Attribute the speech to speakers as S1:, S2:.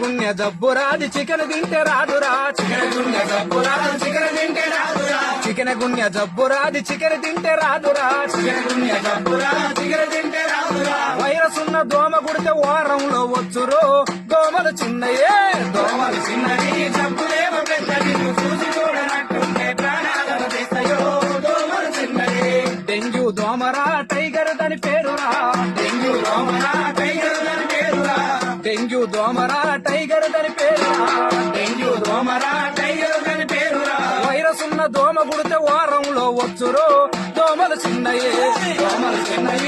S1: గుండె జబ్బు రాదు చికెన్ తింటే రాదురా. చికెన్ గుండె జబ్బు రాదు చికెన్ తింటే రాదురా. చికెన్ గుండె జబ్బు రాదు చికెన్ తింటే రాదురా. చికెన్ గుండె జబ్బు రాదు చికెన్ తింటే రాదురా. వైరస్ ఉన్న దోమ కుడితే వారంలో వచ్చురు. దోమలు చిన్నయే దోమలు చిన్నది జబ్బులేమో పెద్దది చూసి చూడనట్టుంటే ప్రాణాలను తీస్తాయో. దోమలు చిన్నది డెంగ్యూ దోమరా టైగర్ దాని పేరురా. దోమరా టైగర్ దాని పేరు డెంగ్యూ దోమరా టైగర్ దాని పేరు వైరస్ ఉన్న దోమ గుడితే వారంలో వచ్చురో. దోమలు చిన్నయే దోమలు చిన్నయే.